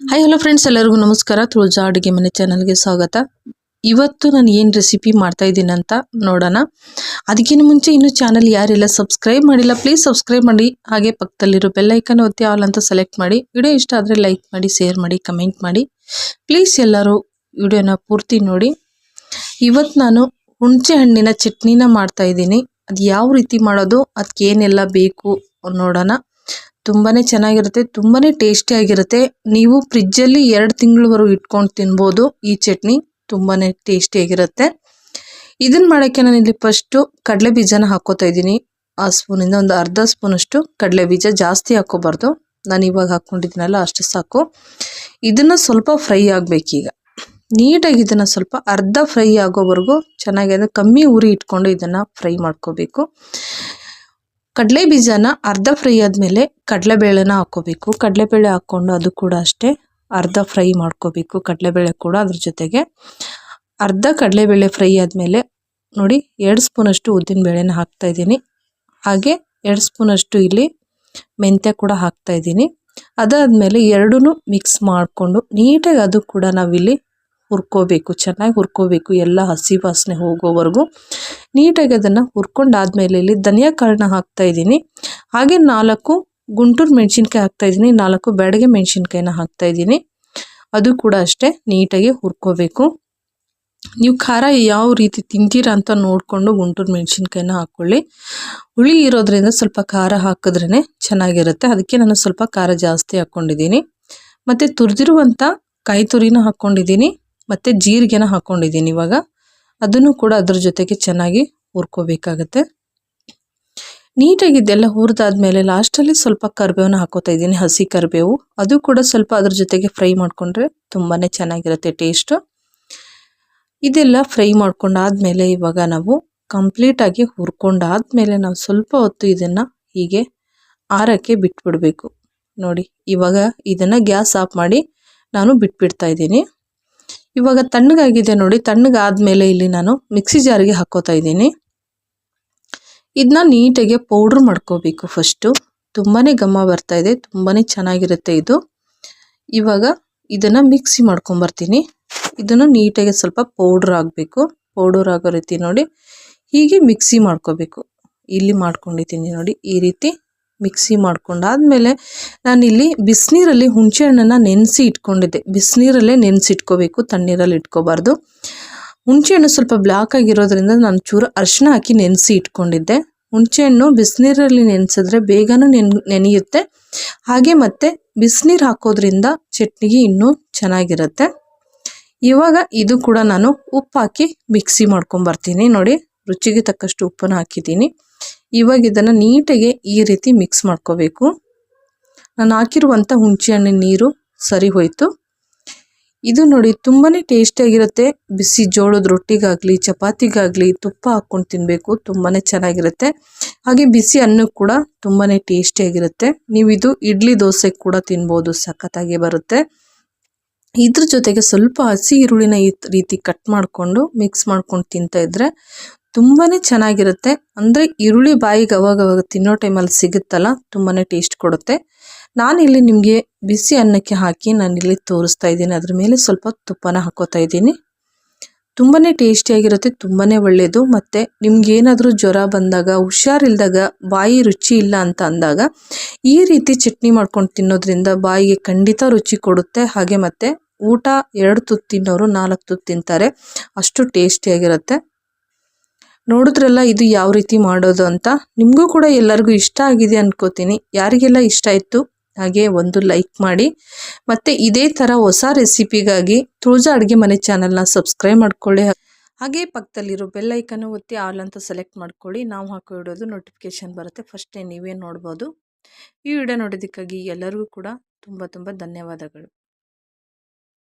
Hi hello friends ಎಲ್ಲರಿಗೂ ನಮಸ್ಕಾರ. ತುಳಜಾ ಅಡುಗೆ ಮನೆ ಚಾನಲ್ಗೆ ಸ್ವಾಗತ. ಇವತ್ತು ನಾನು ಏನು ರೆಸಿಪಿ ಮಾಡ್ತಾ ಇದ್ದೀನಿ ಅಂತ ನೋಡೋಣ. ಅದಕ್ಕಿಂತ ಮುಂಚೆ ಇನ್ನೂ ಚಾನಲ್ ಯಾರೆಲ್ಲ ಸಬ್ಸ್ಕ್ರೈಬ್ ಮಾಡಿಲ್ಲ ಪ್ಲೀಸ್ ಸಬ್ಸ್ಕ್ರೈಬ್ ಮಾಡಿ. ಹಾಗೆ ಪಕ್ಕದಲ್ಲಿರೋ ಬೆಲ್ಲೈಕನ್ ಒತ್ತಿ ಆಲ್ ಅಂತ ಸೆಲೆಕ್ಟ್ ಮಾಡಿ. ವಿಡಿಯೋ ಇಷ್ಟ ಆದರೆ ಲೈಕ್ ಮಾಡಿ ಶೇರ್ ಮಾಡಿ ಕಮೆಂಟ್ ಮಾಡಿ. ಪ್ಲೀಸ್ ಎಲ್ಲರೂ ವಿಡಿಯೋನ ಪೂರ್ತಿ ನೋಡಿ. ಇವತ್ತು ನಾನು ಹುಣಸೆ ಹಣ್ಣಿನ ಚಟ್ನಿನ ಮಾಡ್ತಾ ಇದ್ದೀನಿ. ಅದು ಯಾವ ರೀತಿ ಮಾಡೋದು ಅದಕ್ಕೆ ಏನೆಲ್ಲ ಬೇಕು ನೋಡೋಣ. ತುಂಬಾ ಚೆನ್ನಾಗಿರುತ್ತೆ ತುಂಬಾ ಟೇಸ್ಟಿಯಾಗಿರುತ್ತೆ ನೀವು ಫ್ರಿಜ್ಜಲ್ಲಿ ಎರಡು ತಿಂಗಳವರೆಗೂ ಇಟ್ಕೊಂಡು ತಿನ್ಬೋದು. ಈ ಚಟ್ನಿ ತುಂಬಾ ಟೇಸ್ಟಿಯಾಗಿರುತ್ತೆ ಇದನ್ನು ಮಾಡೋಕ್ಕೆ ನಾನು ಇಲ್ಲಿ ಫಸ್ಟು ಕಡಲೆ ಬೀಜನ ಹಾಕ್ಕೋತಾ ಇದ್ದೀನಿ. ಆ ಸ್ಪೂನಿಂದ ಒಂದು ಅರ್ಧ ಸ್ಪೂನಷ್ಟು ಕಡಲೆ ಬೀಜ ಜಾಸ್ತಿ ಹಾಕ್ಕೋಬಾರ್ದು ನಾನು ಇವಾಗ ಹಾಕ್ಕೊಂಡಿದ್ದೀನಲ್ಲ ಅಷ್ಟು ಸಾಕು. ಇದನ್ನು ಸ್ವಲ್ಪ ಫ್ರೈ ಆಗಬೇಕೀಗ. ನೀಟಾಗಿ ಇದನ್ನು ಸ್ವಲ್ಪ ಅರ್ಧ ಫ್ರೈ ಆಗೋವರೆಗೂ ಚೆನ್ನಾಗಿ ಅಂದರೆ ಕಮ್ಮಿ ಉರಿ ಇಟ್ಕೊಂಡು ಇದನ್ನು ಫ್ರೈ ಮಾಡ್ಕೋಬೇಕು. ಕಡಲೆ ಬೀಜನ ಅರ್ಧ ಫ್ರೈ ಆದಮೇಲೆ ಕಡಲೆಬೇಳೆನ ಹಾಕ್ಕೋಬೇಕು. ಕಡಲೆಬೇಳೆ ಹಾಕ್ಕೊಂಡು ಅದು ಕೂಡ ಅಷ್ಟೇ ಅರ್ಧ ಫ್ರೈ ಮಾಡ್ಕೋಬೇಕು. ಕಡಲೆಬೇಳೆ ಕೂಡ ಅದ್ರ ಜೊತೆಗೆ ಅರ್ಧ ಕಡಲೆಬೇಳೆ ಫ್ರೈ ಆದಮೇಲೆ ನೋಡಿ ಎರಡು ಸ್ಪೂನಷ್ಟು ಉದ್ದಿನಬೇಳೆನ ಹಾಕ್ತಾ ಇದ್ದೀನಿ. ಹಾಗೆ ಎರಡು ಸ್ಪೂನಷ್ಟು ಇಲ್ಲಿ ಮೆಂತ್ಯ ಕೂಡ ಹಾಕ್ತಾ ಇದ್ದೀನಿ. ಅದಾದಮೇಲೆ ಎರಡೂ ಮಿಕ್ಸ್ ಮಾಡಿಕೊಂಡು ನೀಟಾಗಿ ಅದು ಕೂಡ ನಾವಿಲ್ಲಿ ಹುರ್ಕೋಬೇಕು, ಚೆನ್ನಾಗಿ ಹುರ್ಕೋಬೇಕು ಎಲ್ಲ ಹಸಿ ವಾಸನೆ ಹೋಗೋವರೆಗೂ. ನೀಟಾಗಿ ಅದನ್ನು ಹುರ್ಕೊಂಡಾದ್ಮೇಲೆ ಇಲ್ಲಿ ಧನಿಯಾ ಕಾಳನ್ನ ಹಾಕ್ತಾ ಇದ್ದೀನಿ. ಹಾಗೆ ನಾಲ್ಕು ಗುಂಟೂರು ಮೆಣಸಿನ್ಕಾಯಿ ಹಾಕ್ತಾ ಇದ್ದೀನಿ. ನಾಲ್ಕು ಬೆಡಗೆ ಮೆಣಸಿನ್ಕಾಯಿನ ಹಾಕ್ತಾ ಇದ್ದೀನಿ. ಅದು ಕೂಡ ಅಷ್ಟೇ ನೀಟಾಗಿ ಹುರ್ಕೋಬೇಕು. ನೀವು ಖಾರ ಯಾವ ರೀತಿ ತಿಂತೀರಾ ಅಂತ ನೋಡಿಕೊಂಡು ಗುಂಟೂರು ಮೆಣಸಿನ್ಕಾಯಿನ ಹಾಕ್ಕೊಳ್ಳಿ ಹುಳಿ ಇರೋದ್ರಿಂದ ಸ್ವಲ್ಪ ಖಾರ ಹಾಕಿದ್ರೇ ಚೆನ್ನಾಗಿರುತ್ತೆ. ಅದಕ್ಕೆ ನಾನು ಸ್ವಲ್ಪ ಖಾರ ಜಾಸ್ತಿ ಹಾಕ್ಕೊಂಡಿದ್ದೀನಿ. ಮತ್ತು ತುರಿದಿರುವಂಥ ಕಾಯಿ ತುರಿನ ಹಾಕ್ಕೊಂಡಿದ್ದೀನಿ. ಮತ್ತು ಜೀರಿಗೆನ ಹಾಕ್ಕೊಂಡಿದ್ದೀನಿ ಇವಾಗ. ಅದನ್ನು ಕೂಡ ಅದ್ರ ಜೊತೆಗೆ ಚೆನ್ನಾಗಿ ಹುರ್ಕೋಬೇಕಾಗತ್ತೆ. ನೀಟಾಗಿ ಇದೆಲ್ಲ ಹುರಿದಾದ್ಮೇಲೆ ಲಾಸ್ಟಲ್ಲಿ ಸ್ವಲ್ಪ ಕರಿಬೇವನ್ನ ಹಾಕೋತಾ ಇದ್ದೀನಿ, ಹಸಿ ಕರಿಬೇವು. ಅದು ಕೂಡ ಸ್ವಲ್ಪ ಅದ್ರ ಜೊತೆಗೆ ಫ್ರೈ ಮಾಡಿಕೊಂಡ್ರೆ ತುಂಬಾ ಚೆನ್ನಾಗಿರುತ್ತೆ ಟೇಸ್ಟು. ಇದೆಲ್ಲ ಫ್ರೈ ಮಾಡ್ಕೊಂಡಾದ್ಮೇಲೆ ಇವಾಗ ನಾವು ಕಂಪ್ಲೀಟಾಗಿ ಹುರ್ಕೊಂಡಾದ್ಮೇಲೆ ನಾವು ಸ್ವಲ್ಪ ಹೊತ್ತು ಇದನ್ನು ಹೀಗೆ ಆರಕ್ಕೆ ಬಿಟ್ಬಿಡಬೇಕು. ನೋಡಿ, ಇವಾಗ ಇದನ್ನು ಗ್ಯಾಸ್ ಆಫ್ ಮಾಡಿ ನಾನು ಬಿಟ್ಬಿಡ್ತಾ ಇದ್ದೀನಿ. ಇವಾಗ ತಣ್ಣಗಾಗಿದೆ ನೋಡಿ, ತಣ್ಣಗಾದ್ಮೇಲೆ ಇಲ್ಲಿ ನಾನು ಮಿಕ್ಸಿ ಜಾರಿಗೆ ಹಾಕೋತಾ ಇದ್ದೀನಿ. ಇದನ್ನ ನೀಟಾಗಿ ಪೌಡ್ರ್ ಮಾಡ್ಕೋಬೇಕು ಫಸ್ಟು. ತುಂಬಾ ಘಮ ಬರ್ತಾ ಇದೆ ತುಂಬಾ ಚೆನ್ನಾಗಿರುತ್ತೆ ಇದು. ಇವಾಗ ಇದನ್ನು ಮಿಕ್ಸಿ ಮಾಡ್ಕೊಂಬರ್ತೀನಿ ಇದನ್ನು ನೀಟಾಗಿ ಸ್ವಲ್ಪ ಪೌಡ್ರ್ ಆಗಬೇಕು ಪೌಡರ್ ಆಗೋ ರೀತಿ ನೋಡಿ, ಹೀಗೆ ಮಿಕ್ಸಿ ಮಾಡ್ಕೋಬೇಕು. ಇಲ್ಲಿ ಮಾಡ್ಕೊಂಡಿದ್ದೀನಿ ನೋಡಿ, ಈ ರೀತಿ. ಮಿಕ್ಸಿ ಮಾಡ್ಕೊಂಡಾದ್ಮೇಲೆ ನಾನಿಲ್ಲಿ ಬಿಸಿನೀರಲ್ಲಿ ಹುಣಸೆ ಹಣ್ಣನ್ನು ನೆನೆಸಿ ಇಟ್ಕೊಂಡಿದ್ದೆ. ಬಿಸಿನೀರಲ್ಲೇ ನೆನೆಸಿ ಇಟ್ಕೋಬೇಕು ತಣ್ಣೀರಲ್ಲಿ ಇಟ್ಕೋಬಾರ್ದು. ಹುಣಸೆ ಹಣ್ಣು ಸ್ವಲ್ಪ ಬ್ಲ್ಯಾಕ್ ಆಗಿರೋದ್ರಿಂದ ನಾನು ಚೂರು ಅರಿಶಿನ ಹಾಕಿ ನೆನೆಸಿ ಇಟ್ಕೊಂಡಿದ್ದೆ. ಹುಣಸೆ ಹಣ್ಣು ಬಿಸಿನೀರಲ್ಲಿ ನೆನೆಸಿದ್ರೆ ಬೇಗನೂ ನೆನ್, ನೆನೆಯುತ್ತೆ. ಹಾಗೆ ಮತ್ತು ಬಿಸಿನೀರು ಹಾಕೋದ್ರಿಂದ ಚಟ್ನಿಗೆ ಇನ್ನೂ ಚೆನ್ನಾಗಿರುತ್ತೆ. ಇವಾಗ ಇದು ಕೂಡ ನಾನು ಉಪ್ಪು ಹಾಕಿ ಮಿಕ್ಸಿ ಮಾಡ್ಕೊಂಬರ್ತೀನಿ ನೋಡಿ, ರುಚಿಗೆ ತಕ್ಕಷ್ಟು ಉಪ್ಪನ್ನು ಹಾಕಿದ್ದೀನಿ. ಇವಾಗ ಇದನ್ನು ನೀಟಾಗಿ ಈ ರೀತಿ ಮಿಕ್ಸ್ ಮಾಡ್ಕೋಬೇಕು. ನಾನು ಹಾಕಿರುವಂಥ ಹುಣಸೆ ಹಣ್ಣಿನ ನೀರು ಸರಿ ಹೋಯಿತು. ಇದು ನೋಡಿ ತುಂಬಾ ಟೇಸ್ಟಿಯಾಗಿರುತ್ತೆ ಬಿಸಿ ಜೋಳದ ರೊಟ್ಟಿಗಾಗಲಿ, ಚಪಾತಿಗಾಗಲಿ ತುಪ್ಪ ಹಾಕ್ಕೊಂಡು ತಿನ್ನಬೇಕು ತುಂಬಾ ಚೆನ್ನಾಗಿರುತ್ತೆ. ಹಾಗೆ ಬಿಸಿ ಅನ್ನ ಕೂಡ ತುಂಬಾ ಟೇಸ್ಟಿಯಾಗಿರುತ್ತೆ ನೀವು ಇದು ಇಡ್ಲಿ ದೋಸೆ ಕೂಡ ತಿನ್ಬೋದು, ಸಖತ್ತಾಗಿ ಬರುತ್ತೆ. ಇದ್ರ ಜೊತೆಗೆ ಸ್ವಲ್ಪ ಹಸಿ ಈರುಳ್ಳಿನ ಈ ರೀತಿ ಕಟ್ ಮಾಡಿಕೊಂಡು ಮಿಕ್ಸ್ ಮಾಡ್ಕೊಂಡು ತಿಂತಾ ಇದ್ರೆ ತುಂಬಾ ಚೆನ್ನಾಗಿರುತ್ತೆ. ಅಂದರೆ ಈರುಳ್ಳಿ ಬಾಯಿಗೆ ಅವಾಗವಾಗ ಅವಾಗ ತಿನ್ನೋ ಟೈಮಲ್ಲಿ ಸಿಗುತ್ತಲ್ಲ ತುಂಬಾ ಟೇಸ್ಟ್ ಕೊಡುತ್ತೆ. ನಾನಿಲ್ಲಿ ನಿಮಗೆ ಬಿಸಿ ಅನ್ನಕ್ಕೆ ಹಾಕಿ ನಾನಿಲ್ಲಿ ತೋರಿಸ್ತಾ ಇದ್ದೀನಿ. ಅದ್ರ ಮೇಲೆ ಸ್ವಲ್ಪ ತುಪ್ಪನ ಹಾಕೋತಾ ಇದ್ದೀನಿ. ತುಂಬಾ ಟೇಸ್ಟಿಯಾಗಿರುತ್ತೆ ತುಂಬಾ ಒಳ್ಳೆಯದು ಮತ್ತು ನಿಮ್ಗೇನಾದರೂ ಜ್ವರ ಬಂದಾಗ, ಹುಷಾರಿಲ್ದಾಗ, ಬಾಯಿ ರುಚಿ ಇಲ್ಲ ಅಂತ ಅಂದಾಗ, ಈ ರೀತಿ ಚಟ್ನಿ ಮಾಡ್ಕೊಂಡು ತಿನ್ನೋದ್ರಿಂದ ಬಾಯಿಗೆ ಖಂಡಿತ ರುಚಿ ಕೊಡುತ್ತೆ. ಹಾಗೆ ಮತ್ತು ಊಟ ಎರಡು ತುತ್ತು ತಿನ್ನೋರು ನಾಲ್ಕು ತುತ್ತು ತಿಂತಾರೆ. ಅಷ್ಟು ಟೇಸ್ಟಿಯಾಗಿರುತ್ತೆ ನೋಡಿದ್ರಲ್ಲ ಇದು ಯಾವ ರೀತಿ ಮಾಡೋದು ಅಂತ? ನಿಮಗೂ ಕೂಡ ಎಲ್ಲರಿಗೂ ಇಷ್ಟ ಆಗಿದೆ ಅನ್ಕೋತೀನಿ. ಯಾರಿಗೆಲ್ಲ ಇಷ್ಟ ಆಯಿತು ಹಾಗೆ ಒಂದು ಲೈಕ್ ಮಾಡಿ. ಮತ್ತು ಇದೇ ಥರ ಹೊಸ ರೆಸಿಪಿಗಾಗಿ ತುಳಜಾ ಅಡುಗೆ ಮನೆ ಚಾನಲ್ನ ಸಬ್ಸ್ಕ್ರೈಬ್ ಮಾಡ್ಕೊಳ್ಳಿ. ಹಾಗೆ ಪಕ್ಕದಲ್ಲಿರೋ ಬೆಲ್ ಐಕನ್ನು ಒತ್ತಿ ಆಲ್ ಅಂತ ಸೆಲೆಕ್ಟ್ ಮಾಡ್ಕೊಳ್ಳಿ. ನಾವು ಹಾಕೋ ಇಡೋದು ನೋಟಿಫಿಕೇಶನ್ ಬರುತ್ತೆ. ಫಸ್ಟೇ ನೀವೇ ನೋಡ್ಬೋದು. ಈ ವಿಡಿಯೋ ನೋಡೋದಕ್ಕಾಗಿ ಎಲ್ಲರಿಗೂ ಕೂಡ ತುಂಬ ತುಂಬ ಧನ್ಯವಾದಗಳು.